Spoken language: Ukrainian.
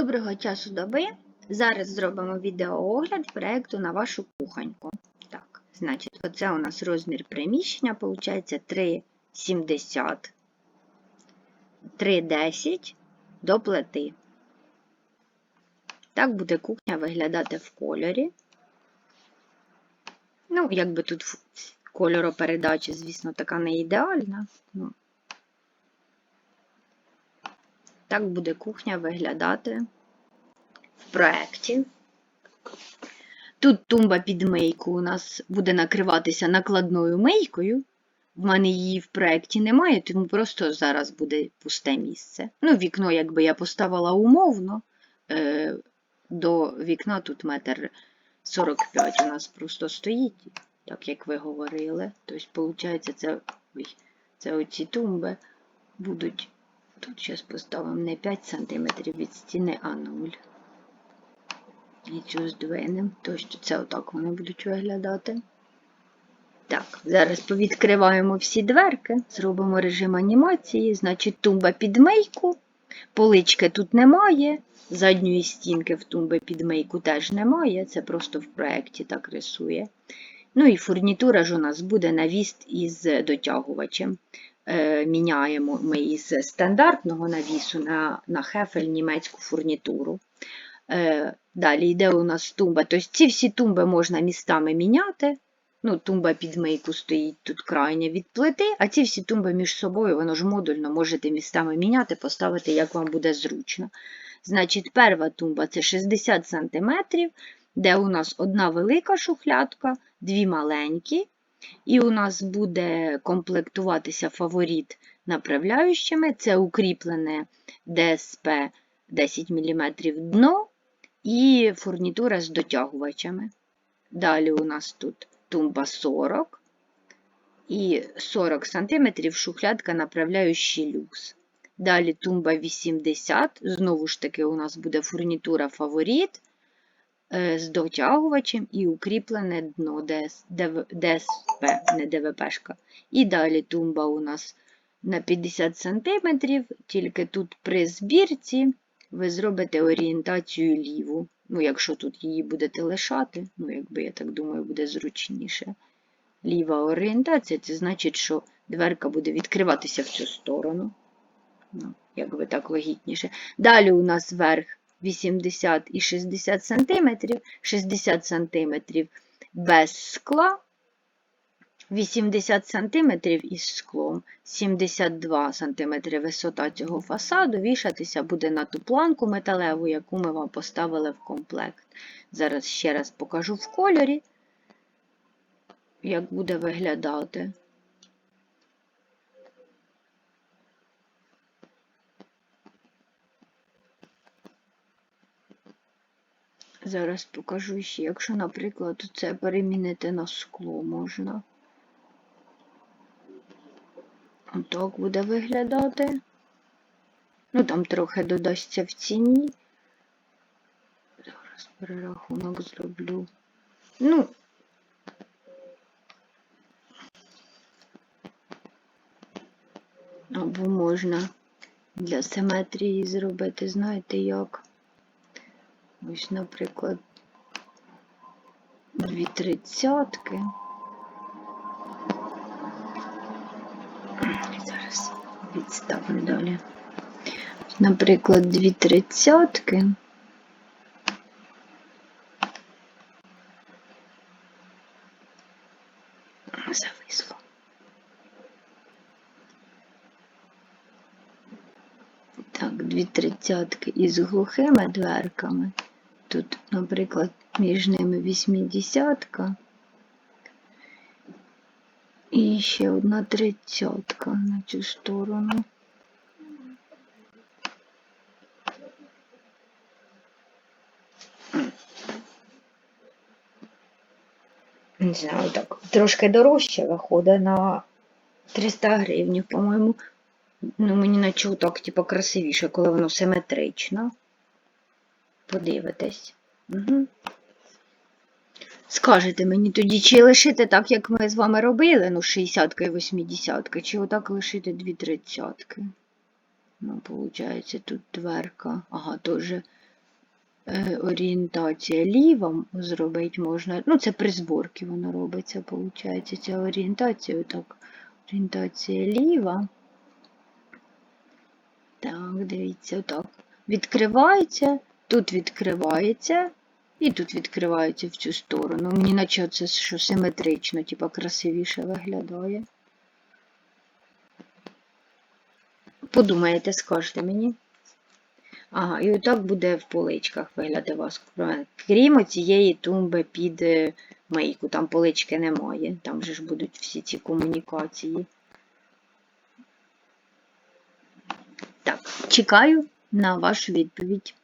Доброго часу доби. Зараз зробимо відеоогляд проєкту на вашу кухоньку. Так, значить, оце у нас розмір приміщення, виходить 3,70, 3,10 до плити. Так буде кухня виглядати в кольорі. Ну, якби тут кольоропередача, звісно, така не ідеальна. Ну, Так буде кухня виглядати в проєкті. Тут тумба під мийку у нас буде накриватися накладною мийкою. В мене її в проєкті немає, тому просто зараз буде пусте місце. Ну, вікно, якби я поставила умовно, е, до вікна тут метр 45 у нас просто стоїть, так як ви говорили. Тобто, виходить, це, це оці тумби будуть. Тут зараз поставимо не 5 см від стіни, а 0. І цю здвинемо. Тобто це отак вони будуть виглядати. Так, зараз повідкриваємо всі дверки, зробимо режим анімації, значить, тумба під мийку. Полички тут немає. Задньої стінки в тумби під мийку теж немає. Це просто в проєкті так рисує. Ну і фурнітура ж у нас буде навіст із дотягувачем. Е, міняємо ми із стандартного навісу на на хефель німецьку фурнітуру. Е, далі йде у нас тумба. Тобто ці всі тумби можна містами міняти. Ну, Тумба під мийку стоїть тут крайня від плити, а ці всі тумби між собою, воно ж модульно можете містами міняти, поставити, як вам буде зручно. Значить, перша тумба це 60 см, де у нас одна велика шухлядка, дві маленькі. І у нас буде комплектуватися фаворит направляючими. Це укріплене ДСП 10 мм дно і фурнітура з дотягувачами. Далі у нас тут тумба 40 і 40 см шухлядка направляючий люкс. Далі тумба 80, знову ж таки, у нас буде фурнітура фаворит. Е, з дотягувачем і укріплене дно ДСП, не ДВПшка. І далі тумба у нас на 50 см, тільки тут при збірці ви зробите орієнтацію ліву. Ну, якщо тут її будете лишати, ну, якби, я так думаю, буде зручніше. Ліва орієнтація, це значить, що дверка буде відкриватися в цю сторону. Ну, Якби так логітніше. Далі у нас верх 80 і 60 см, 60 см без скла, 80 см із склом, 72 см висота цього фасаду, вішатися буде на ту планку металеву, яку ми вам поставили в комплект. Зараз ще раз покажу в кольорі, як буде виглядати. Зараз покажу ще, якщо, наприклад, це перемінити на скло можна. Отак буде виглядати. Ну, там трохи додасться в ціні. Зараз перерахунок зроблю. Ну, або можна для симетрії зробити, знаєте як? Ось, наприклад, дві тридцятки. Зараз відставимо далі. Наприклад, дві тридцятки. Зависло. Так, дві тридцятки із глухими дверками. Тут, наприклад, між ними вісімдесятка і ще одна тридцятка на цю сторону. Не знаю, так, трошки дорожче виходить на 300 гривень, по-моєму. Ну, мені наче так, типу, красивіше, коли воно симетрично подивитесь. Угу. Скажете мені тоді, чи лишити так, як ми з вами робили, ну, 60 і 80, чи отак лишити дві тридцятки. Ну, виходить, тут дверка. Ага, теж е, орієнтація ліва зробити можна. Ну, це при зборці воно робиться, виходить. Ця орієнтація, отак. Орієнтація ліва. Так, дивіться, отак. Відкривається, тут відкривається, і тут відкривається в цю сторону. Мені наче це що симетрично, типа красивіше виглядає. Подумаєте, скажете мені. Ага, і отак буде в поличках виглядати вас. Крім цієї тумби під е, мийку. Там полички немає. Там же ж будуть всі ці комунікації. Так, чекаю на вашу відповідь.